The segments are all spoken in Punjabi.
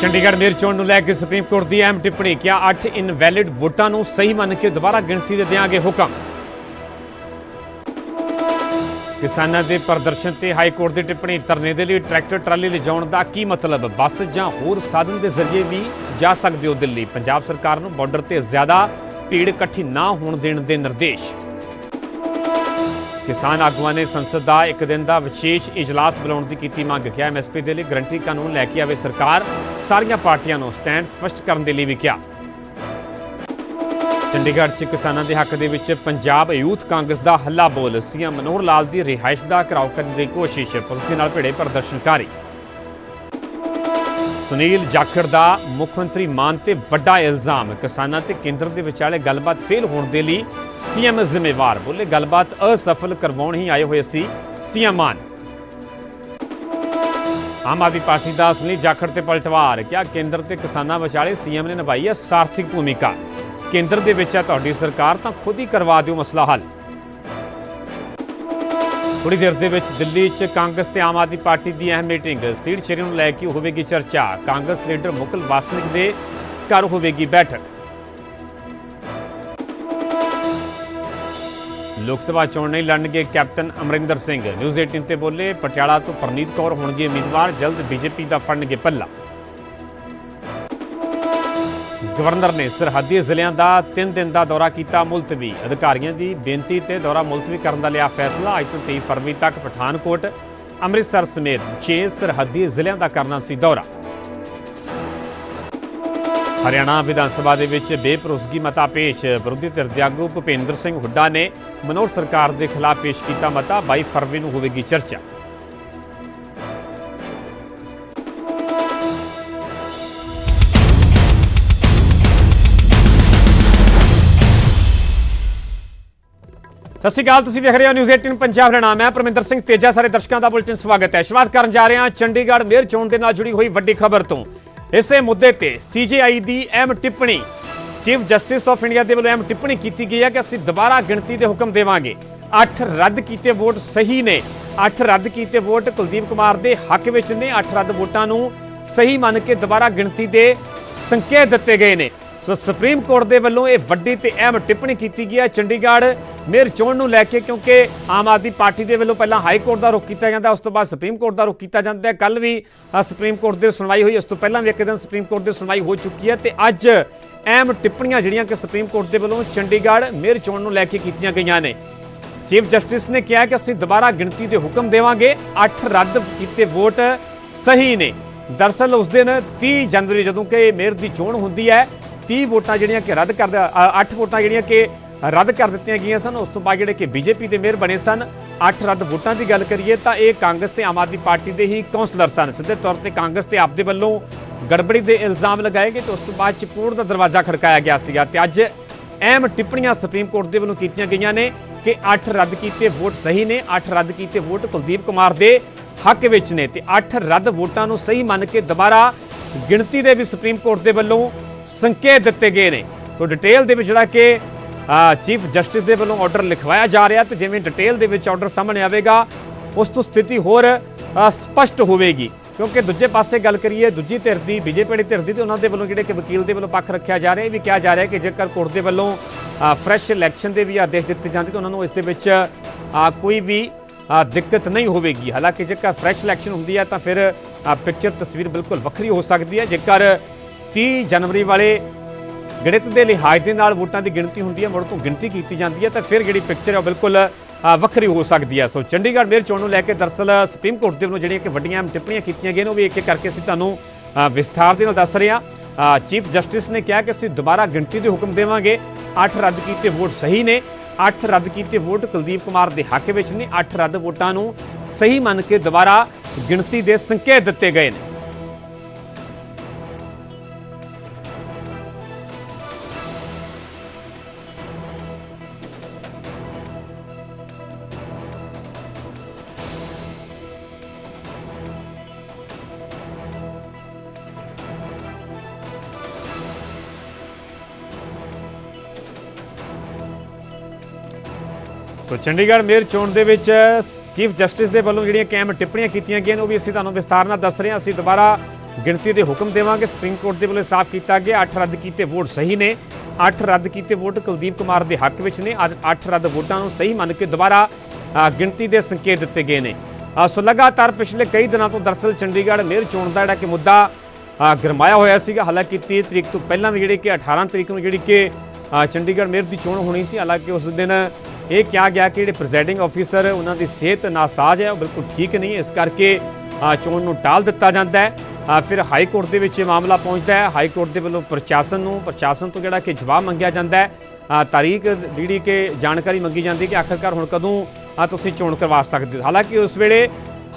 ਚੰਡੀਗੜ੍ਹ ਮੇਅਰ ਚੋਣ ਨੂੰ ਲੈ ਕੇ ਸੁਪਰੀਮ ਕੋਰਟ ਦੀ ਅਹਿਮ ਟਿੱਪਣੀ, ਕਿਹਾ 8 ਇਨਵੈਲਿਡ ਵੋਟਾਂ ਨੂੰ ਸਹੀ ਮੰਨ ਕੇ ਦੁਬਾਰਾ ਗਿਣਤੀ ਦੇ ਦਿਆਂਗੇ ਹੁਕਮ। ਕਿਸਾਨਾਂ ਦੇ ਪ੍ਰਦਰਸ਼ਨ ਤੇ ਹਾਈ ਕੋਰਟ ਦੀ ਟਿੱਪਣੀ, ਧਰਨੇ ਦੇ ਲਈ ਟਰੈਕਟਰ ਟਰਾਲੀ ਲਿਜਾਉਣ ਦਾ ਕੀ ਮਤਲਬ? ਬੱਸ ਜਾਂ ਹੋਰ ਸਾਧਨ ਦੇ ਜ਼ਰੀਏ ਵੀ ਜਾ ਸਕਦੇ ਹੋ ਦਿੱਲੀ? ਪੰਜਾਬ ਸਰਕਾਰ ਨੂੰ ਬਾਰਡਰ ਤੇ ਜ਼ਿਆਦਾ ਭੀੜ ਇਕੱਠੀ ਨਾ ਹੋਣ ਦੇਣ ਦੇ ਨਿਰਦੇਸ਼। ਕਿਸਾਨ ਆਗੂਆਂ ਨੇ ਸੰਸਦ ਦਾ ਇੱਕ ਦਿਨ ਦਾ ਵਿਸ਼ੇਸ਼ ਇਜਲਾਸ ਬੁਲਾਉਣ ਦੀ ਕੀਤੀ ਮੰਗ, ਕਿਹਾ। ਐਮਐਸਪੀ ਦੇ ਲਈ ਗਰੰਟੀ ਕਾਨੂੰਨ ਲੈ ਕੇ ਆਵੇ ਸਰਕਾਰ, ਸਾਰੀਆਂ ਪਾਰਟੀਆਂ ਨੂੰ ਸਟੈਂਡ ਸਪਸ਼ਟ ਕਰਨ ਦੇ ਲਈ ਵੀ ਕਿਹਾ। ਚੰਡੀਗੜ੍ਹ 'ਚ ਕਿਸਾਨਾਂ ਦੇ ਹੱਕ ਦੇ ਵਿੱਚ ਪੰਜਾਬ ਯੂਥ ਕਾਂਗਰਸ ਦਾ ਹੱਲਾ ਬੋਲ, ਸੀਐਮ ਮਨੋਹਰ ਲਾਲ ਦੀ ਰਿਹਾਇਸ਼ ਦਾ ਘਰਾਓ ਕਰਨ ਦੀ ਕੋਸ਼ਿਸ਼, ਪੁਲਿਸ ਦੇ ਨਾਲ ਭਿੜੇ ਪ੍ਰਦਰਸ਼ਨਕਾਰੀ। ਸੁਨੀਲ ਜਾਖੜ ਦਾ ਮੁੱਖ ਮੰਤਰੀ ਮਾਨ ਤੇ ਵੱਡਾ ਇਲਜ਼ਾਮ, ਕਿਸਾਨਾਂ ਤੇ ਕੇਂਦਰ ਦੇ ਵਿਚਾਲੇ ਗੱਲਬਾਤ ਫੇਲ ਹੋਣ ਦੇ ਲਈ ਸੀਐਮ ਜ਼ਿੰਮੇਵਾਰ ਬੋਲੇ। ਗੱਲਬਾਤ ਅਸਫਲ ਕਰਵਾਉਣ ਹੀ ਆਏ ਹੋਏ ਸੀ ਸੀਐਮ ਮਾਨ। ਆਮ ਆਦਮੀ ਪਾਰਟੀ ਦਾ ਸੁਨੀਲ ਜਾਖੜ ਤੇ ਪਲਟਵਾਰ। ਕਿਆ ਕੇਂਦਰ ਤੇ ਕਿਸਾਨਾਂ ਵਿਚਾਲੇ ਸੀਐਮ ਨੇ ਨਿਭਾਈ ਹੈ ਸਾਰਥਿਕ ਭੂਮਿਕਾ। ਕੇਂਦਰ ਦੇ ਵਿੱਚ ਹੈ ਤੁਹਾਡੀ ਸਰਕਾਰ, ਤਾਂ ਖੁਦ ਹੀ ਕਰਵਾ ਦਿਓ ਮਸਲਾ ਹੱਲ। ਥੋੜੀ ਦੇਰ ਦੇ ਵਿੱਚ ਦਿੱਲੀ 'ਚ ਕਾਂਗਰਸ ਤੇ ਆਮ ਆਦਮੀ ਪਾਰਟੀ ਦੀ ਅਹਿਮ ਮੀਟਿੰਗ। ਸੀਟ ਸ਼ੇਅਰਿੰਗ ਨੂੰ ਲੈ ਕੇ ਹੋਵੇਗੀ ਚਰਚਾ। ਕਾਂਗਰਸ ਲੀਡਰ ਮੁਕਲ ਵਾਸਨਿਕ ਦੇ ਘਰ ਹੋਵੇਗੀ ਬੈਠਕ। ਲੋਕ ਸਭਾ ਚੋਣ ਨਹੀਂ ਲੜਨਗੇ ਕੈਪਟਨ ਅਮਰਿੰਦਰ ਸਿੰਘ। ਨਿਊਜ਼ 18 ਤੇ ਬੋਲੇ, ਪਟਿਆਲਾ ਤੋਂ ਪਰਨੀਤ ਕੌਰ ਹੋਣਗੇ ਉਮੀਦਵਾਰ, ਜਲਦ ਬੀਜੇਪੀ ਦਾ ਫੜਨਗੇ ਪੱਲਾ। ਗਵਰਨਰ ਨੇ ਸਰਹੱਦੀ ਜ਼ਿਲ੍ਹਿਆਂ ਦਾ 3 ਦਿਨ ਦਾ ਦੌਰਾ ਕੀਤਾ ਮੁਲਤਵੀ। ਅਧਿਕਾਰੀਆਂ ਦੀ ਬੇਨਤੀ ਤੇ ਦੌਰਾ ਮੁਲਤਵੀ ਕਰਨ ਦਾ ਲਿਆ ਫੈਸਲਾ। ਅੱਜ ਤੋਂ 23 ਫਰਵਰੀ ਤੱਕ ਪਠਾਨਕੋਟ, ਅੰਮ੍ਰਿਤਸਰ ਸਮੇਤ 6 ਸਰਹੱਦੀ ਜ਼ਿਲ੍ਹਿਆਂ ਦਾ ਕਰਨਾ ਸੀ ਦੌਰਾ। ਹਰਿਆਣਾ ਵਿਧਾਨ ਸਭਾ ਦੇ ਵਿੱਚ ਬੇਪਰੋਸਗੀ ਮਤਾ ਪੇਸ਼। ਵਿਰੋਧੀ ਧਿਰ ਦੇ ਆਗੂ ਭੁਪੇਂਦਰ ਸਿੰਘ ਹੁੱਡਾ ਨੇ ਮਨੋਹਰ ਸਰਕਾਰ ਦੇ ਖਿਲਾਫ ਪੇਸ਼ ਕੀਤਾ ਮਤਾ। 22 ਫਰਵਰੀ ਨੂੰ ਹੋਵੇਗੀ ਚਰਚਾ। ਸਤਿ ਸ਼੍ਰੀ ਅਕਾਲ, ਤੁਸੀਂ ਵੇਖ ਰਹੇ ਹੋ ਨਿਊਜ਼ 18 ਪੰਜਾਬ ਹਰਿਆਣਾ। ਮੈਂ ਪਰਮਿੰਦਰ ਸਿੰਘ ਤੇਜਾ, ਸਾਰੇ ਦਰਸ਼ਕਾਂ ਦਾ ਬੁਲੇਟਿਨ ਸਵਾਗਤ ਹੈ। ਸ਼ੁਰੂਆਤ ਕਰਨ ਜਾ ਰਹੇ ਹਾਂ ਚੰਡੀਗੜ੍ਹ ਮੇਅਰ ਚੋਣ ਦੇ ਨਾਲ ਜੁੜੀ ਹੋਈ ਵੱਡੀ ਖਬਰ ਤੋਂ। ਇਸੇ ਮੁੱਦੇ ਤੇ ਸੀਜੇਆਈ ਦੀ ਅਹਿਮ ਟਿੱਪਣੀ, ਚੀਫ ਜਸਟਿਸ ਆਫ ਇੰਡੀਆ ਦੇ ਵੱਲੋਂ ਅਹਿਮ ਟਿੱਪਣੀ ਕੀਤੀ ਗਈ ਹੈ ਕਿ ਅਸੀਂ ਦੁਬਾਰਾ ਗਿਣਤੀ ਦੇ ਹੁਕਮ ਦੇਵਾਂਗੇ। 8 ਰੱਦ ਕੀਤੇ ਵੋਟ ਸਹੀ ਨੇ। 8 ਰੱਦ ਕੀਤੇ ਵੋਟ ਕੁਲਦੀਪ ਕੁਮਾਰ ਦੇ ਹੱਕ ਵਿੱਚ ਨੇ। 8 ਰੱਦ ਵੋਟਾਂ ਨੂੰ ਸਹੀ ਮੰਨ ਕੇ ਦੁਬਾਰਾ ਗਿਣਤੀ ਦੇ ਸੰਕੇਤ ਦਿੱਤੇ ਗਏ ਨੇ। ਸੋ ਸੁਪਰੀਮ ਕੋਰਟ ਦੇ ਵੱਲੋਂ ਇਹ ਵੱਡੀ ਤੇ ਅਹਿਮ ਟਿੱਪਣੀ ਕੀਤੀ ਗਈ ਹੈ। ਚੰਡੀਗੜ੍ਹ ਮੇਅਰ ਚੋਣ ਨੂੰ ਲੈ ਕੇ ਕਿਉਂਕਿ ਆਮ ਆਦਮੀ ਪਾਰਟੀ ਦੇ ਵੱਲੋਂ ਪਹਿਲਾਂ ਹਾਈ ਕੋਰਟ ਦਾ ਰੁਖ ਕੀਤਾ ਜਾਂਦਾ, ਉਸ ਤੋਂ ਬਾਅਦ ਸੁਪਰੀਮ ਕੋਰਟ ਦਾ ਰੁਖ ਕੀਤਾ ਜਾਂਦਾ ਹੈ। ਕੱਲ ਵੀ ਸੁਪਰੀਮ ਕੋਰਟ ਦੇ ਸੁਣਵਾਈ ਹੋਈ, ਉਸ ਤੋਂ ਪਹਿਲਾਂ ਵੀ ਇੱਕ ਦਿਨ ਸੁਪਰੀਮ ਕੋਰਟ ਦੀ ਸੁਣਵਾਈ ਹੋ ਚੁੱਕੀ ਹੈ ਤੇ ਅੱਜ ਅਹਿਮ ਟਿੱਪਣੀਆਂ ਜਿਹੜੀਆਂ ਕਿ ਸੁਪਰੀਮ ਕੋਰਟ ਦੇ ਵੱਲੋਂ ਚੰਡੀਗੜ੍ਹ ਮੇਅਰ ਚੋਣ ਨੂੰ ਲੈ ਕੇ ਕੀਤੀਆਂ ਗਈਆਂ ਨੇ। ਚੀਫ ਜਸਟਿਸ ਨੇ ਕਿਹਾ ਕਿ ਅਸੀਂ ਦੁਬਾਰਾ ਗਿਣਤੀ ਦੇ ਹੁਕਮ ਦੇਵਾਂਗੇ 8 ਰੱਦ ਕੀਤੇ ਵੋਟ ਸਹੀ ਨੇ। ਦਰਸਲ ਉਸ ਦਿਨ 30 ਜਨਵਰੀ ਜਦੋਂ ਕਿ ਮੇਅਰ ਦੀ ਚੋਣ ਹੁੰਦੀ ਹੈ 30 ਵੋਟਾਂ ਜਿਹੜੀਆਂ ਕਿ ਰੱਦ ਕਰ 8 ਵੋਟਾਂ ਜਿਹੜੀਆਂ ਕਿ ਰੱਦ ਕਰ ਦਿੱਤੀਆਂ ਗਈਆਂ ਸਨ। ਉਸ ਤੋਂ ਬਾਅਦ ਜਿਹੜੇ ਕਿ ਬੀਜੇਪੀ ਦੇ ਮੇਅਰ ਬਣੇ ਸਨ 8 ਰੱਦ ਵੋਟਾਂ ਦੀ ਗੱਲ ਕਰੀਏ ਤਾਂ ਇਹ ਕਾਂਗਰਸ ਤੇ ਆਮ ਆਦਮੀ ਪਾਰਟੀ ਦੇ ਹੀ ਕਾਉਂਸਲਰ ਸਨ। ਸਿੱਧੇ ਤੌਰ ਤੇ ਕਾਂਗਰਸ ਤੇ ਆਪਦੇ ਵੱਲੋਂ ਗੜਬੜੀ ਦੇ ਇਲਜ਼ਾਮ ਲਗਾਏ ਗਏ ਤੇ ਉਸ ਤੋਂ ਬਾਅਦ ਚ ਦਾ ਦਰਵਾਜ਼ਾ ਖੜਕਾਇਆ ਗਿਆ ਸੀਗਾ ਤੇ ਅੱਜ ਅਹਿਮ ਟਿੱਪਣੀਆਂ ਸੁਪਰੀਮ ਕੋਰਟ ਦੇ ਵੱਲੋਂ ਕੀਤੀਆਂ ਗਈਆਂ ਨੇ ਕਿ 8 ਰੱਦ ਕੀਤੇ ਵੋਟ ਸਹੀ ਨੇ 8 ਰੱਦ ਕੀਤੇ ਵੋਟ ਕੁਲਦੀਪ ਕੁਮਾਰ ਦੇ ਹੱਕ ਵਿੱਚ ਨੇ ਤੇ 8 ਰੱਦ ਵੋਟਾਂ ਨੂੰ ਸਹੀ ਮੰਨ ਕੇ ਦੁਬਾਰਾ ਗਿਣਤੀ ਦੇ ਵੀ ਸੁਪਰੀਮ ਕੋਰਟ ਦੇ ਵੱਲੋਂ ਸੰਕੇਤ ਦਿੱਤੇ ਗਏ ਨੇ। ਤੋਂ ਡਿਟੇਲ ਦੇ ਵਿੱਚ ਜਿਹੜਾ ਕਿ ਚੀਫ ਜਸਟਿਸ ਦੇ ਵੱਲੋਂ ਆਰਡਰ ਲਿਖਵਾਇਆ ਜਾ ਰਿਹਾ ਤੇ ਜਿਵੇਂ ਡਿਟੇਲ ਦੇ ਵਿੱਚ ਆਰਡਰ ਸਾਹਮਣੇ ਆਵੇਗਾ ਉਸ ਤੋਂ ਸਥਿਤੀ ਹੋਰ ਅ, ਸਪਸ਼ਟ ਹੋਵੇਗੀ। ਕਿਉਂਕਿ ਦੂਜੇ ਪਾਸੇ ਗੱਲ ਕਰੀਏ ਦੂਜੀ ਧਿਰ ਦੀ ਬੀਜੇਪੀ ਦੀ ਧਿਰ ਦੀ ਤੇ ਉਹਨਾਂ ਦੇ ਵੱਲੋਂ ਜਿਹੜੇ ਕਿ ਵਕੀਲ ਦੇ ਵੱਲੋਂ ਪੱਖ ਰੱਖਿਆ ਜਾ ਰਿਹਾ ਇਹ ਵੀ ਕਿਹਾ ਜਾ ਰਿਹਾ ਕਿ ਜੇਕਰ ਕੋਰਟ ਦੇ ਵੱਲੋਂ ਫਰੈਸ਼ ਇਲੈਕਸ਼ਨ ਦੇ ਵੀ ਆਦੇਸ਼ ਦਿੱਤੇ ਜਾਂਦੇ ਤਾਂ ਉਹਨਾਂ ਨੂੰ ਇਸ ਦੇ ਵਿੱਚ ਕੋਈ ਵੀ ਦਿੱਕਤ ਨਹੀਂ ਹੋਵੇਗੀ। ਹਾਲਾਂਕਿ ਜੇਕਰ ਫਰੈਸ਼ ਇਲੈਕਸ਼ਨ ਹੁੰਦੀ ਹੈ ਤਾਂ ਫਿਰ ਪਿਕਚਰ ਤਸਵੀਰ ਬਿਲਕੁਲ ਵੱਖਰੀ ਹੋ ਸਕਦੀ ਹੈ। ਜੇਕਰ 30 ਜਨਵਰੀ ਵਾਲੇ ਗਣਿਤ ਦੇ ਲਿਹਾਜ਼ ਦੇ ਨਾਲ ਵੋਟਾਂ ਦੀ ਗਿਣਤੀ ਹੁੰਦੀ ਹੈ, ਮੁੜ ਤੋਂ ਗਿਣਤੀ ਕੀਤੀ ਜਾਂਦੀ ਹੈ, ਤਾਂ ਫਿਰ ਜਿਹੜੀ ਪਿਕਚਰ ਹੈ ਉਹ ਬਿਲਕੁਲ ਵੱਖਰੀ ਹੋ ਸਕਦੀ ਹੈ। ਸੋ ਚੰਡੀਗੜ੍ਹ ਮੇਅਰ ਚੋਣ ਨੂੰ ਲੈ ਕੇ ਦਰਸਲ ਸੁਪਰੀਮ ਕੋਰਟ ਦੇ ਵੱਲੋਂ ਜਿਹੜੀਆਂ ਕਿ ਵੱਡੀਆਂ ਟਿੱਪਣੀਆਂ ਕੀਤੀਆਂ ਗਈਆਂ ਨੇ, ਉਹ ਵੀ ਇੱਕ ਇੱਕ ਕਰਕੇ ਅਸੀਂ ਤੁਹਾਨੂੰ ਵਿਸਥਾਰ ਦੇ ਨਾਲ ਦੱਸ ਰਹੇ ਹਾਂ। ਚੀਫ ਜਸਟਿਸ ਨੇ ਕਿਹਾ ਕਿ ਅਸੀਂ ਦੁਬਾਰਾ ਗਿਣਤੀ ਦੇ ਹੁਕਮ ਦੇਵਾਂਗੇ। 8 ਰੱਦ ਕੀਤੇ ਵੋਟ ਸਹੀ ਨੇ। 8 ਰੱਦ ਕੀਤੇ ਵੋਟ ਕੁਲਦੀਪ ਕੁਮਾਰ ਦੇ ਹੱਕ ਵਿੱਚ ਨੇ। 8 ਰੱਦ ਵੋਟਾਂ ਨੂੰ ਸਹੀ ਮੰਨ ਕੇ ਦੁਬਾਰਾ ਗਿਣਤੀ ਦੇ ਸੰਕੇਤ ਦਿੱਤੇ ਗਏ ਨੇ। ਸੋ ਚੰਡੀਗੜ੍ਹ ਮੇਅਰ ਚੋਣ ਦੇ ਵਿੱਚ ਚੀਫ ਜਸਟਿਸ ਦੇ ਵੱਲੋਂ ਜਿਹੜੀਆਂ ਕਾਇਮ ਟਿੱਪਣੀਆਂ ਕੀਤੀਆਂ ਗਈਆਂ ਨੇ, ਉਹ ਵੀ ਅਸੀਂ ਤੁਹਾਨੂੰ ਵਿਸਤਾਰ ਨਾਲ ਦੱਸ ਰਹੇ ਹਾਂ। ਅਸੀਂ ਦੁਬਾਰਾ ਗਿਣਤੀ ਦੇ ਹੁਕਮ ਦੇਵਾਂਗੇ। ਸੁਪਰੀਮ ਕੋਰਟ ਦੇ ਵੱਲੋਂ ਸਾਫ਼ ਕੀਤਾ ਗਿਆ। 8 ਰੱਦ ਕੀਤੇ ਵੋਟ ਸਹੀ ਨੇ। 8 ਰੱਦ ਕੀਤੇ ਵੋਟ ਕੁਲਦੀਪ ਕੁਮਾਰ ਦੇ ਹੱਕ ਵਿੱਚ ਨੇ। ਅੱਜ 8 ਰੱਦ ਵੋਟਾਂ ਨੂੰ ਸਹੀ ਮੰਨ ਕੇ ਦੁਬਾਰਾ ਗਿਣਤੀ ਦੇ ਸੰਕੇਤ ਦਿੱਤੇ ਗਏ ਨੇ। ਸੋ ਲਗਾਤਾਰ ਪਿਛਲੇ ਕਈ ਦਿਨਾਂ ਤੋਂ ਦਰਸਲ ਚੰਡੀਗੜ੍ਹ ਮੇਅਰ ਚੋਣ ਦਾ ਜਿਹੜਾ ਕਿ ਮੁੱਦਾ ਗਰਮਾਇਆ ਹੋਇਆ ਸੀਗਾ। ਹਾਲਾਂਕਿ 30 ਤਰੀਕ ਤੋਂ ਪਹਿਲਾਂ ਵੀ ਜਿਹੜੀ ਕਿ 18 ਤਰੀਕ ਨੂੰ ਜਿਹੜੀ ਕਿ ਚੰਡੀਗੜ੍ਹ ਮੇਅਰ ਦੀ ਚੋਣ ਹੋਣੀ ਸੀ। ਹਾਲਾਂਕਿ ਉਸ ਦਿਨ ਇਹ ਕਿਹਾ ਗਿਆ ਕਿ ਜਿਹੜੇ ਪ੍ਰੈਜ਼ਾਈਡਿੰਗ ਆਫੀਸਰ ਉਹਨਾਂ ਦੀ ਸਿਹਤ ਨਾਸਾਜ਼ ਹੈ ਉਹ ਬਿਲਕੁਲ ਠੀਕ ਨਹੀਂ ਇਸ ਕਰਕੇ ਚੋਣ ਨੂੰ ਟਾਲ ਦਿੱਤਾ ਜਾਂਦਾ ਹੈ। ਫਿਰ ਹਾਈ ਕੋਰਟ ਦੇ ਵਿੱਚ ਇਹ ਮਾਮਲਾ ਪਹੁੰਚਦਾ ਹੈ। ਹਾਈ ਕੋਰਟ ਦੇ ਵੱਲੋਂ ਪ੍ਰਸ਼ਾਸਨ ਨੂੰ ਪ੍ਰਸ਼ਾਸਨ ਤੋਂ ਜਿਹੜਾ ਕਿ ਜਵਾਬ ਮੰਗਿਆ ਜਾਂਦਾ ਹੈ। ਤਾਰੀਖ ਜਿਹੜੀ ਕਿ ਜਾਣਕਾਰੀ ਮੰਗੀ ਜਾਂਦੀ ਹੈ ਕਿ ਆਖਰਕਾਰ ਹੁਣ ਕਦੋਂ ਤੁਸੀਂ ਚੋਣ ਕਰਵਾ ਸਕਦੇ ਹੋ। ਹਾਲਾਂਕਿ ਉਸ ਵੇਲੇ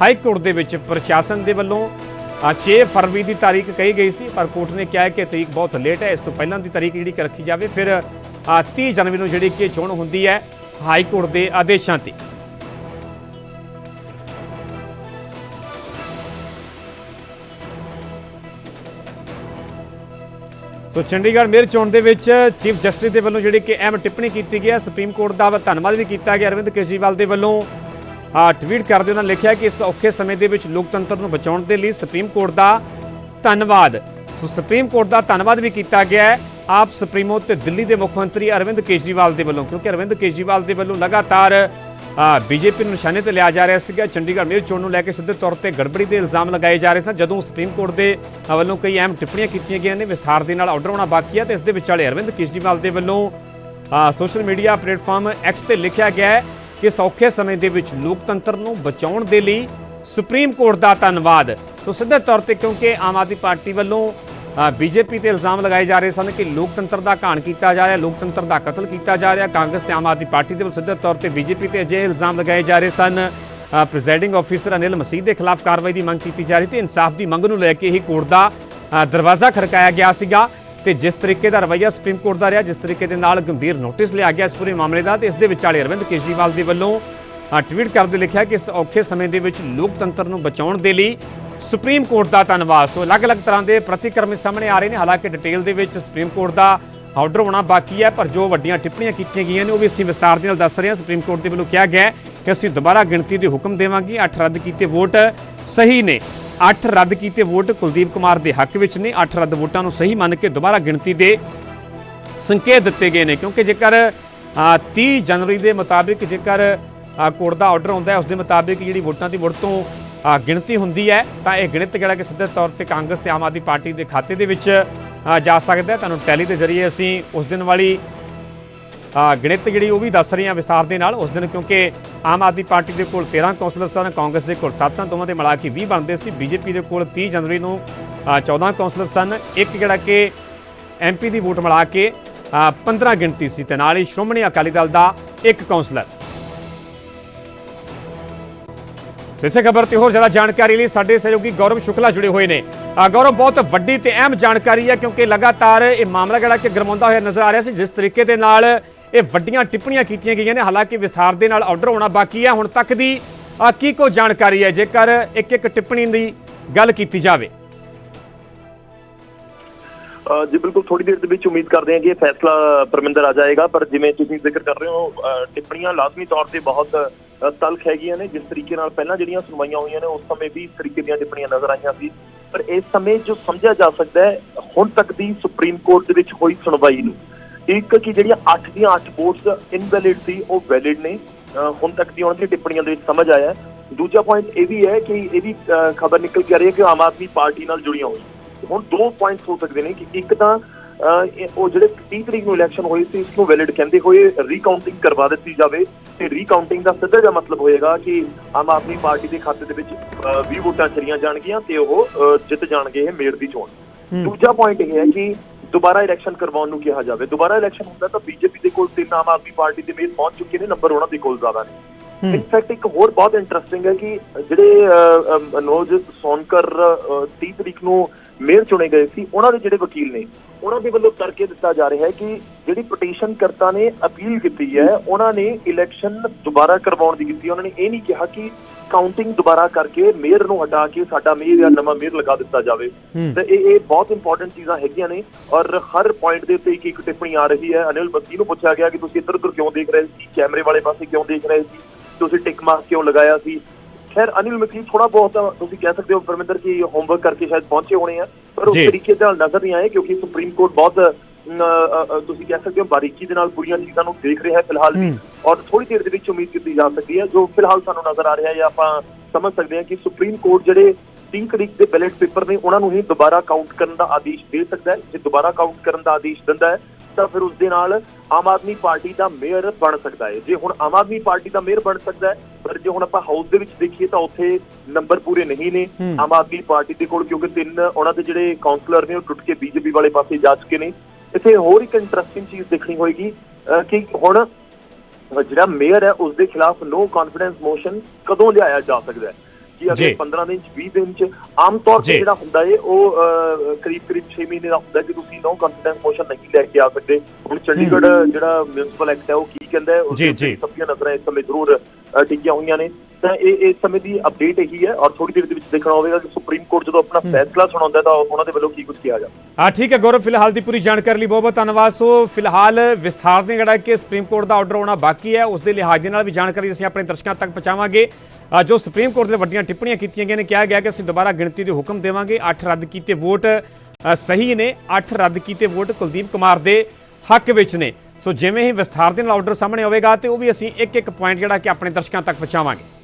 ਹਾਈ ਕੋਰਟ ਦੇ ਵਿੱਚ ਪ੍ਰਸ਼ਾਸਨ ਦੇ ਵੱਲੋਂ ਅ, 6 ਫਰਵਰੀ ਦੀ ਤਾਰੀਖ ਕਹੀ ਗਈ ਸੀ ਪਰ ਕੋਰਟ ਨੇ ਕਿਹਾ ਕਿ ਤਰੀਕ ਬਹੁਤ ਲੇਟ ਹੈ। ਇਸ ਤੋਂ ਪਹਿਲਾਂ ਦੀ ਤਾਰੀਖ ਜਿਹੜੀ ਕਿ ਰੱਖੀ ਜਾਵੇ। ਫਿਰ ਅ, 30 ਜਨਵਰੀ ਨੂੰ ਜਿਹੜੀ ਕਿ ਚੋਣ ਹੁੰਦੀ ਹੈ ਹਾਈ ਕੋਰਟ ਦੇ ਆਦੇਸ਼ਾਂ ਤੇ। ਸੋ ਚੰਡੀਗੜ੍ਹ ਮੇਅਰ ਚੋਣ ਦੇ ਵਿੱਚ ਚੀਫ ਜਸਟਿਸ ਦੇ ਵੱਲੋਂ ਜਿਹੜੀ ਕਿ ਅਹਿਮ ਟਿੱਪਣੀ ਕੀਤੀ ਗਈ ਹੈ, ਸੁਪਰੀਮ ਕੋਰਟ ਦਾ ਧੰਨਵਾਦ ਵੀ ਕੀਤਾ ਗਿਆ। ਅਰਵਿੰਦ ਕੇਜਰੀਵਾਲ ਦੇ ਵੱਲੋਂ ਟਵੀਟ ਕਰਦੇ ਉਹਨਾਂ ਲਿਖਿਆ ਕਿ ਇਸ ਔਖੇ ਸਮੇਂ ਦੇ ਵਿੱਚ ਲੋਕਤੰਤਰ ਨੂੰ ਬਚਾਉਣ ਦੇ ਲਈ ਸੁਪਰੀਮ ਕੋਰਟ ਦਾ ਧੰਨਵਾਦ। ਸੋ ਸੁਪਰੀਮ ਕੋਰਟ ਦਾ ਧੰਨਵਾਦ ਵੀ ਕੀਤਾ ਗਿਆ ਹੈ। ਆਪ ਸੁਪਰੀਮੋ ਤੇ ਦਿੱਲੀ ਦੇ ਮੁੱਖ ਮੰਤਰੀ ਅਰਵਿੰਦ ਕੇਜਰੀਵਾਲ ਦੇ ਵੱਲੋਂ, ਕਿਉਂਕਿ ਅਰਵਿੰਦ ਕੇਜਰੀਵਾਲ ਦੇ ਵੱਲੋਂ ਲਗਾਤਾਰ ਬੀਜੇਪੀ ਨੂੰ ਨਿਸ਼ਾਨੇ ਤੇ ਲਿਆ ਜਾ ਰਿਹਾ ਸੀਗਾ, ਚੰਡੀਗੜ੍ਹ ਮੇਅਰ ਚੋਣ ਨੂੰ ਲੈ ਕੇ ਸਿੱਧੇ ਤੌਰ ਤੇ ਗੜਬੜੀ ਦੇ ਇਲਜ਼ਾਮ ਲਗਾਏ ਜਾ ਰਹੇ ਸਨ, ਜਦੋਂ ਸੁਪਰੀਮ ਕੋਰਟ ਦੇ ਵੱਲੋਂ ਕਈ ਅਹਿਮ ਟਿੱਪਣੀਆਂ ਕੀਤੀਆਂ ਗਈਆਂ ਨੇ, ਵਿਸਥਾਰ ਦੇ ਨਾਲ ਆਰਡਰ ਹੋਣਾ ਬਾਕੀ ਹੈ ਤੇ ਇਸ ਦੇ ਵਿਚਾਲੇ ਅਰਵਿੰਦ ਕੇਜਰੀਵਾਲ ਦੇ ਵੱਲੋਂ ਸੋਸ਼ਲ ਮੀਡੀਆ ਪਲੇਟਫਾਰਮ ਐਕਸ ਤੇ ਲਿਖਿਆ ਗਿਆ ਹੈ ਕਿ ਸੌਖੇ ਸਮੇਂ ਦੇ ਵਿੱਚ ਲੋਕਤੰਤਰ ਨੂੰ ਬਚਾਉਣ ਦੇ ਲਈ ਸੁਪਰੀਮ ਕੋਰਟ ਦਾ ਧੰਨਵਾਦ। ਤੋਂ ਸਿੱਧੇ ਤੌਰ ਤੇ ਕਿਉਂਕਿ ਆਮ ਆਦਮੀ ਪਾਰਟੀ ਵੱਲੋਂ ਬੀਜੇਪੀ ਤੇ ਇਲਜ਼ਾਮ ਲਗਾਏ ਜਾ ਰਹੇ ਸਨ ਕਿ ਲੋਕਤੰਤਰ ਦਾ ਘਾਣ ਕੀਤਾ ਜਾ ਰਿਹਾ, ਲੋਕਤੰਤਰ ਦਾ ਕਤਲ ਕੀਤਾ ਜਾ ਰਿਹਾ। ਕਾਂਗਰਸ ਤੇ ਆਮ ਆਦਮੀ ਪਾਰਟੀ ਦੇ ਵੱਲੋਂ ਸਿੱਧੇ ਤੌਰ ਤੇ ਬੀਜੇਪੀ ਤੇ ਅਜਿਹੇ ਇਲਜ਼ਾਮ ਲਗਾਏ ਜਾ ਰਹੇ ਸਨ। ਪ੍ਰੈਜ਼ਾਈਡਿੰਗ ਆਫੀਸਰ ਅਨਿਲ ਮਸੀਹ ਦੇ ਖਿਲਾਫ ਕਾਰਵਾਈ ਦੀ ਮੰਗ ਕੀਤੀ ਜਾ ਰਹੀ ਤੇ ਇਨਸਾਫ ਦੀ ਮੰਗ ਨੂੰ ਲੈ ਕੇ ਹੀ ਕੋਰਟ ਦਾ ਦਰਵਾਜ਼ਾ ਖੜਕਾਇਆ ਗਿਆ ਸੀਗਾ। ਤੇ ਜਿਸ ਤਰੀਕੇ ਦਾ ਰਵੱਈਆ ਸੁਪਰੀਮ ਕੋਰਟ ਦਾ ਰਿਹਾ, ਜਿਸ ਤਰੀਕੇ ਦੇ ਨਾਲ ਗੰਭੀਰ ਨੋਟਿਸ ਲਿਆ ਗਿਆ ਇਸ ਪੂਰੇ ਮਾਮਲੇ ਦਾ, ਤੇ ਇਸ ਦੇ ਵਿਚਾਲੇ ਅਰਵਿੰਦ ਕੇਜਰੀਵਾਲ ਦੇ ਵੱਲੋਂ ਟਵੀਟ ਕਰਦੇ ਲਿਖਿਆ ਕਿ ਇਸ ਔਖੇ ਸਮੇਂ ਦੇ ਵਿੱਚ ਲੋਕਤੰਤਰ ਨੂੰ ਬਚਾਉਣ ਦੇ ਲਈ ਸੁਪਰੀਮ ਕੋਰਟ ਦਾ ਧੰਨਵਾਦ। ਸੋ ਅਲੱਗ-ਅਲੱਗ ਤਰ੍ਹਾਂ ਦੇ ਪ੍ਰਤੀਕਰਮ ਸਾਹਮਣੇ ਆ ਰਹੇ ਨੇ। ਹਾਲਾਂਕਿ ਡਿਟੇਲ ਦੇ ਵਿੱਚ ਸੁਪਰੀਮ ਕੋਰਟ ਦਾ ਆਰਡਰ ਹੋਣਾ ਬਾਕੀ ਹੈ ਪਰ ਜੋ ਵੱਡੀਆਂ ਟਿੱਪਣੀਆਂ ਕੀਤੀਆਂ ਗਈਆਂ ਨੇ ਉਹ ਵੀ ਅਸੀਂ ਵਿਸਤਾਰ ਦੇ ਨਾਲ ਦੱਸ ਰਹੇ ਹਾਂ। ਸੁਪਰੀਮ ਕੋਰਟ ਦੇ ਵੱਲੋਂ ਕਿਹਾ ਗਿਆ ਕਿ ਅਸੀਂ ਦੁਬਾਰਾ ਗਿਣਤੀ ਦੇ ਹੁਕਮ ਦੇਵਾਂਗੇ। 8 ਰੱਦ ਕੀਤੇ ਵੋਟ ਸਹੀ ਨੇ। 8 ਰੱਦ ਕੀਤੇ ਵੋਟ ਕੁਲਦੀਪ ਕੁਮਾਰ ਦੇ ਹੱਕ ਵਿੱਚ ਨੇ। 8 ਰੱਦ ਵੋਟਾਂ ਨੂੰ ਸਹੀ ਮੰਨ ਕੇ ਦੁਬਾਰਾ ਗਿਣਤੀ ਦੇ ਸੰਕੇਤ ਦਿੱਤੇ ਗਏ ਨੇ। ਕਿਉਂਕਿ ਜੇਕਰ ਅ, 30 ਜਨਵਰੀ ਦੇ ਮੁਤਾਬਿਕ ਜੇਕਰ ਕੋਰਟ ਦਾ ਆਰਡਰ ਆਉਂਦਾ ਹੈ ਉਸ ਦੇ ਮੁਤਾਬਿਕ ਜਿਹੜੀ ਵੋਟਾਂ ਦੀ ਮੁੜ ਤੋਂ ਗਿਣਤੀ ਹੁੰਦੀ ਹੈ ਤਾਂ ਇਹ ਗਣਿਤ ਜਿਹੜਾ ਕਿ ਸਿੱਧੇ ਤੌਰ ਤੇ ਕਾਂਗਰਸ ਤੇ ਆਮ ਆਦਮੀ ਪਾਰਟੀ ਦੇ ਖਾਤੇ ਦੇ ਵਿੱਚ ਜਾ ਸਕਦਾ ਹੈ। ਤੁਹਾਨੂੰ ਟੈਲੀ ਦੇ ਜ਼ਰੀਏ ਅਸੀਂ ਉਸ ਦਿਨ ਵਾਲੀ ਗਣਿਤ ਜਿਹੜੀ ਉਹ ਵੀ ਦੱਸ ਰਹੇ ਹਾਂ ਵਿਸਤਾਰ ਦੇ ਨਾਲ। ਉਸ ਦਿਨ ਕਿਉਂਕਿ ਆਮ ਆਦਮੀ ਪਾਰਟੀ ਦੇ ਕੋਲ 13 ਕੌਂਸਲਰ ਸਨ ਕਾਂਗਰਸ ਦੇ ਕੋਲ 7 ਸਨ ਦੋਵਾਂ ਦੇ ਮਿਲਾ ਕੇ 20 ਬਣਦੇ ਸੀ। ਬੀਜੇਪੀ ਦੇ ਕੋਲ 30 ਜਨਵਰੀ ਨੂੰ ਅ, 14 ਕੌਂਸਲਰ ਸਨ। ਇੱਕ ਜਿਹੜਾ ਕਿ ਐਮਪੀ ਦੀ ਵੋਟ ਮਿਲਾ ਕੇ ਅ, 15 ਗਿਣਤੀ ਸੀ ਤੇ ਨਾਲ ਹੀ ਸ਼੍ਰੋਮਣੀ ਅਕਾਲੀ ਦਲ ਦਾ ਇੱਕ ਕੌਂਸਲਰ। ਇਸੇ ਖਬਰ ਤੇ ਹੋਰ ਜ਼ਿਆਦਾ ਜਾਣਕਾਰੀ ਲਈ ਸਾਡੇ ਸਹਿਯੋਗੀ ਗੌਰਵ ਸ਼ੁਕਲਾ ਜੁੜੇ ਹੋਏ ਨੇ। ਗੌਰਵ, ਬਹੁਤ ਵੱਡੀ ਤੇ ਅਹਿਮ ਜਾਣਕਾਰੀ ਹੈ ਕਿਉਂਕਿ ਲਗਾਤਾਰ ਇਹ ਮਾਮਲਾ ਜਿਹੜਾ ਕਿ ਗਰਮਾਉਂਦਾ ਹੋਇਆ ਨਜ਼ਰ ਆ ਰਿਹਾ ਸੀ, ਜਿਸ ਤਰੀਕੇ ਦੇ ਨਾਲ ਇਹ ਵੱਡੀਆਂ ਟਿੱਪਣੀਆਂ ਕੀਤੀਆਂ ਗਈਆਂ ਨੇ। ਹਾਲਾਂਕਿ ਵਿਸਥਾਰ ਦੇ ਨਾਲ ਆਰਡਰ ਹੋਣਾ ਬਾਕੀ ਹੈ। ਹੁਣ ਤੱਕ ਦੀ ਕੀ ਕੋ ਜਾਣਕਾਰੀ ਹੈ, ਜੇਕਰ ਇੱਕ ਇੱਕ ਟਿੱਪਣੀ ਦੀ ਗੱਲ ਕੀਤੀ ਜਾਵੇ? ਜੀ ਬਿਲਕੁਲ ਥੋੜੀ ਦੇਰ ਦੇ ਵਿੱਚ ਉਮੀਦ ਕਰਦੇ ਹਾਂ ਕਿ ਇਹ ਫੈਸਲਾ ਪਰਮਿੰਦਰ ਆ ਜਾਏਗਾ। ਪਰ ਜਿਵੇਂ ਤੁਸੀਂ ਜ਼ਿਕਰ ਕਰ ਰਹੇ ਹੋ ਟਿੱਪਣੀਆਂ ਲਾਜ਼ਮੀ ਤੌਰ ਤੇ ਬਹੁਤ ਤਲਖ ਹੈਗੀਆਂ ਨੇ ਜਿਸ ਤਰੀਕੇ ਨਾਲ ਪਹਿਲਾਂ ਜਿਹੜੀਆਂ ਸੁਣਵਾਈਆਂ ਹੋਈਆਂ ਨੇ ਉਸ ਸਮੇਂ ਵੀ ਇਸ ਤਰੀਕੇ ਦੀਆਂ ਟਿੱਪਣੀਆਂ ਨਜ਼ਰ ਆਈਆਂ ਸੀ। ਪਰ ਇਸ ਸਮੇਂ ਜੋ ਸਮਝਿਆ ਜਾ ਸਕਦਾ ਹੈ ਹੁਣ ਤੱਕ ਦੀ ਸੁਪਰੀਮ ਕੋਰਟ ਦੇ ਵਿੱਚ ਹੋਈ ਸੁਣਵਾਈ ਨੂੰ ਇੱਕ ਕਿ ਜਿਹੜੀਆਂ 8 ਦੀਆਂ 8 ਵੋਟਸ ਇਨਵੈਲਿਡ ਸੀ ਉਹ ਵੈਲਿਡ ਨੇ। ਅ, ਹੁਣ ਤੱਕ ਦੀ ਉਹਨਾਂ ਦੀਆਂ ਟਿੱਪਣੀਆਂ ਦੇ ਵਿੱਚ ਸਮਝ ਆਇਆ ਦੂਜਾ ਪੁਆਇੰਟ ਇਹ ਵੀ ਹੈ ਕਿ ਇਹ ਵੀ ਖਬਰ ਨਿਕਲ ਕੇ ਆ ਰਹੀ ਹੈ ਕਿ ਆਮ ਆਦਮੀ ਪਾਰਟੀ ਨਾਲ ਜੁੜੀਆਂ ਹੋਈਆਂ। ਹੁਣ ਦੋ ਪੁਆਇੰਟਸ ਹੋ ਸਕਦੇ ਨੇ ਕਿ ਇੱਕ ਤਾਂ ਉਹ ਜਿਹੜੇ 30 ਤਰੀਕ ਨੂੰ ਇਲੈਕਸ਼ਨ ਹੋਈ ਸੀ ਇਸ ਨੂੰ ਵੈਲਿਡ ਕਹਿੰਦੇ ਹੋਏ ਰੀਕਾਊਂਟਿੰਗ ਕਰਵਾ ਦਿੱਤੀ ਜਾਵੇ ਤੇ ਰੀਕਾਊਂਟਿੰਗ ਦਾ ਸਿੱਧਾ ਜਿਹਾ ਮਤਲਬ ਹੋਏਗਾ ਕਿ ਆਮ ਆਦਮੀ ਪਾਰਟੀ ਦੇ ਖਾਤੇ ਦੇ ਵਿੱਚ ਅਹ, 20 ਵੋਟਾਂ ਚਲੀਆਂ ਜਾਣਗੀਆਂ ਤੇ ਉਹ ਜਿੱਤ ਜਾਣਗੇ ਇਹ ਮੇਅਰ ਦੀ ਚੋਣ। ਦੂਜਾ ਪੁਆਇੰਟ ਇਹ ਹੈ ਕਿ ਦੁਬਾਰਾ ਇਲੈਕਸ਼ਨ ਕਰਵਾਉਣ ਨੂੰ ਕਿਹਾ ਜਾਵੇ। ਦੁਬਾਰਾ ਇਲੈਕਸ਼ਨ ਹੁੰਦਾ ਤਾਂ ਬੀਜੇਪੀ ਦੇ ਕੋਲ ਤਿੰਨ ਆਮ ਆਦਮੀ ਪਾਰਟੀ ਦੇ ਮੇਅਰ ਪਹੁੰਚ ਚੁੱਕੇ ਨੇ ਨੰਬਰ ਉਹਨਾਂ ਦੇ ਕੋਲ ਜ਼ਿਆਦਾ ਨੇ। ਇਨਫੈਕਟ ਇੱਕ ਹੋਰ ਬਹੁਤ ਇੰਟਰਸਟਿੰਗ ਹੈ ਕਿ ਜਿਹੜੇ ਮਨੋਜ ਸੋਨਕਰ ਅਹ, 30 ਤਰੀਕ ਨੂੰ ਮੇਅਰ ਚੁਣੇ ਗਏ ਸੀ ਉਹਨਾਂ ਦੇ ਜਿਹੜੇ ਵਕੀਲ ਨੇ ਉਹਨਾਂ ਦੇ ਵੱਲੋਂ ਕਰਕੇ ਦਿੱਤਾ ਜਾ ਰਿਹਾ ਹੈ ਕਿ ਜਿਹੜੀ ਪਟੀਸ਼ਨ ਕਰਤਾ ਨੇ ਅਪੀਲ ਕੀਤੀ ਹੈ ਉਹਨਾਂ ਨੇ ਇਲੈਕਸ਼ਨ ਦੁਬਾਰਾ ਕਰਵਾਉਣ ਦੀ ਕੀਤੀ ਉਹਨਾਂ ਨੇ ਇਹ ਨਹੀਂ ਕਿਹਾ ਕਿ ਕਾਊਂਟਿੰਗ ਦੁਬਾਰਾ ਕਰਕੇ ਮੇਅਰ ਨੂੰ ਹਟਾ ਕੇ ਸਾਡਾ ਮੇਅਰ ਜਾਂ ਨਵਾਂ ਮੇਅਰ ਲਗਾ ਦਿੱਤਾ ਜਾਵੇ। ਤੇ ਇਹ ਇਹ ਬਹੁਤ ਇੰਪੋਰਟੈਂਟ ਚੀਜ਼ਾਂ ਹੈਗੀਆਂ ਨੇ ਔਰ ਹਰ ਪੁਆਇੰਟ ਦੇ ਉੱਤੇ ਇੱਕ ਇੱਕ ਟਿੱਪਣੀ ਆ ਰਹੀ ਹੈ। ਅਨਿਲ ਬੱਤੀ ਨੂੰ ਪੁੱਛਿਆ ਗਿਆ ਕਿ ਤੁਸੀਂ ਇੱਧਰ ਉੱਧਰ ਕਿਉਂ ਦੇਖ ਰਹੇ ਸੀ? ਕੈਮਰੇ ਵਾਲੇ ਪਾਸੇ ਕਿਉਂ ਦੇਖ ਰਹੇ ਸੀ? ਤੁਸੀਂ ਟਿਕ ਮਾਰਕ ਕਿਉਂ ਲਗਾਇਆ ਸੀ? ਖੈਰ ਅਨਿਲ ਮਸੀਹ ਥੋੜਾ ਬਹੁਤ ਤੁਸੀਂ ਕਹਿ ਸਕਦੇ ਹੋ ਪਰਮਿੰਦਰ ਕੀ ਹੋਮਵਰਕ ਕਰਕੇ ਸ਼ਾਇਦ ਪਹੁੰਚੇ ਹੋਣੇ ਆ ਪਰ ਉਸ ਜੀ। ਤਰੀਕੇ ਦੇ ਨਾਲ ਨਜ਼ਰ ਨਹੀਂ ਆਏ ਕਿਉਂਕਿ ਸੁਪਰੀਮ ਕੋਰਟ ਬਹੁਤ ਤੁਸੀਂ ਕਹਿ ਸਕਦੇ ਹੋ ਬਾਰੀਕੀ ਦੇ ਨਾਲ ਪੂਰੀਆਂ ਚੀਜ਼ਾਂ ਨੂੰ ਦੇਖ ਰਿਹਾ ਹੈ ਫਿਲਹਾਲ ਵੀ ਔਰ ਥੋੜੀ ਦੇਰ ਦੇ ਵਿੱਚ ਉਮੀਦ ਕੀਤੀ ਜਾ ਸਕਦੀ ਹੈ ਜੋ ਫਿਲਹਾਲ ਸਾਨੂੰ ਨਜ਼ਰ ਆ ਰਿਹਾ ਹੈ ਜਾਂ ਆਪਾਂ ਸਮਝ ਸਕਦੇ ਹਾਂ ਕਿ ਸੁਪਰੀਮ ਕੋਰਟ ਜਿਹੜੇ 3 ਤਰੀਕ ਦੇ ਬੈਲਟ ਪੇਪਰ ਨੇ ਉਹਨਾਂ ਨੂੰ ਹੀ ਦੁਬਾਰਾ ਕਾਊਂਟ ਕਰਨ ਦਾ ਆਦੇਸ਼ ਦੇ ਸਕਦਾ ਹੈ। ਜੇ ਦੁਬਾਰਾ ਕਾਊਂਟ ਕਰਨ ਦਾ ਆਦੇਸ਼ ਦਿੰਦਾ ਹੈ ਤਾਂ ਫਿਰ ਉਸ ਦੇ ਨਾਲ ਆਮ ਆਦਮੀ ਪਾਰਟੀ ਦਾ ਮੇਅਰ ਬਣ ਸਕਦਾ ਹੈ। ਜੇ ਹੁਣ ਆਮ ਆਦਮੀ ਪਾਰਟੀ ਦਾ ਮੇਅਰ ਬਣ ਸਕਦਾ ਹੈ ਪਰ ਜੇ ਹੁਣ ਆਪਾਂ ਹਾਊਸ ਦੇ ਵਿੱਚ ਦੇਖੀਏ ਤਾਂ ਉੱਥੇ ਨੰਬਰ ਪੂਰੇ ਨਹੀਂ ਨੇ। ਆਮ ਆਦਮੀ ਪਾਰਟੀ ਦੇ ਕੋਲ ਕਿਉਂਕਿ ਤਿੰਨ ਉਹਨਾਂ ਦੇ ਜਿਹੜੇ ਕਾਉਂਸਲਰ ਨੇ ਉਹ ਟੁੱਟ ਕੇ ਬੀਜੇਪੀ ਵਾਲੇ ਪਾਸੇ ਜਾ ਚੁੱਕੇ ਨੇ। ਇੱਥੇ ਹੋਰ ਇੱਕ ਇੰਟਰਸਟਿੰਗ ਚੀਜ਼ ਦੇਖਣੀ ਹੋਏਗੀ ਕਿ ਹੁਣ ਜਿਹੜਾ ਮੇਅਰ ਹੈ ਉਸ ਦੇ ਖਿਲਾਫ ਨੋ ਕੌਨਫੀਡੈਂਸ ਮੋਸ਼ਨ ਕਦੋਂ ਲਿਆਇਆ ਜਾ ਸਕਦਾ ਹੈ? ਕਿ ਜੀ। ਅਗਲੇ 15 ਦਿਨ ਚ 20 ਦਿਨ ਚ ਆਮ ਤੌਰ ਤੇ। ਜਿਹੜਾ ਹੁੰਦਾ ਹੈ ਉਹ ਕਰੀਬ ਕਰੀਬ 6 ਮਹੀਨੇ ਦਾ ਹੁੰਦਾ ਕਿ ਤੁਸੀਂ ਨੋ ਕੌਨਫੀਡੈਂਸ ਮੋਸ਼ਨ ਨਹੀਂ ਲੈ ਕੇ ਆ ਸਕਦੇ ਹੁਣ ਚੰਡੀਗੜ੍ਹ ਜਿਹੜਾ ਮਿਊਨਿਸਪਲ ਐਕਟ ਹੈ ਉਹ ਕੀ ਕਹਿੰਦਾ ਹੈ ਉਸ ਜੀ, ਦੇ ਉੱਤੇ ਜੀ। ਸਭ ਦੀਆਂ ਨਜ਼ਰਾਂ ਇਸ ਸਮੇਂ ਜ਼ਰੂਰ ਟਿਕੀਆਂ ਹੋਈਆਂ ਨੇ ਤਾਂ ਇਹ ਇਸ ਸਮੇਂ ਦੀ ਅਪਡੇਟ ਇਹੀ ਹੈ ਔਰ ਥੋੜੀ ਦੇਰ ਦੇ ਵਿੱਚ ਦੇਖਣਾ ਹੋਵੇਗਾ ਕਿ ਸੁਪਰੀਮ ਕੋਰਟ ਜਦੋਂ ਆਪਣਾ ਫੈਸਲਾ ਸੁਣਾਉਂਦਾ ਹੈ ਤਾਂ ਉਹਨਾਂ ਦੇ ਵੱਲੋਂ ਕੀ ਕੁਝ ਕਿਹਾ ਜਾਂਦਾ ਆ ਠੀਕ ਹੈ ਗੌਰਵ ਫਿਲਹਾਲ ਦੀ ਪੂਰੀ ਜਾਣਕਾਰੀ ਲਈ ਬਹੁਤ ਬਹੁਤ ਧੰਨਵਾਦ। ਸੋ ਫਿਲਹਾਲ ਵਿਸਥਾਰ ਦੇ ਜਿਹੜਾ ਕਿ ਸੁਪਰੀਮ ਕੋਰਟ ਦਾ ਆਰਡਰ ਆਉਣਾ ਬਾਕੀ ਹੈ ਉਸ ਦੇ ਲਿਹਾਜ਼ ਨਾਲ ਵੀ ਜਾਣਕਾਰੀ ਅਸੀਂ ਆਪਣੇ ਦਰਸ਼ਕਾਂ ਤੱਕ ਪਹੁੰਚਾਵਾਂਗੇ। ਜੋ ਸੁਪਰੀਮ ਕੋਰਟ ਦੇ ਵੱਡੀਆਂ ਟਿੱਪਣੀਆਂ ਕੀਤੀਆਂ ਗਈਆਂ ਨੇ ਕਿਹਾ ਗਿਆ ਕਿ ਅਸੀਂ ਦੁਬਾਰਾ ਗਿਣਤੀ ਦੇ ਹੁਕਮ ਦੇਵਾਂਗੇ। 8 ਰੱਦ ਕੀਤੇ ਵੋਟ ਸਹੀ ਨੇ। 8 ਰੱਦ ਕੀਤੇ ਵੋਟ ਕੁਲਦੀਪ ਕੁਮਾਰ ਦੇ ਹੱਕ ਵਿੱਚ ਨੇ। ਸੋ ਜਿਵੇਂ ਹੀ ਵਿਸਥਾਰ ਦੇ ਨਾਲ ਆਰਡਰ ਸਾਹਮਣੇ ਆਵੇਗਾ ਤੇ ਉਹ ਵੀ ਅਸੀਂ ਇੱਕ ਇੱਕ ਪੁਆਇੰਟ ਜਿਹੜਾ ਕਿ ਆਪਣੇ ਦਰਸ਼ਕਾਂ ਤੱਕ ਪਹੁੰਚਾਵਾਂਗੇ।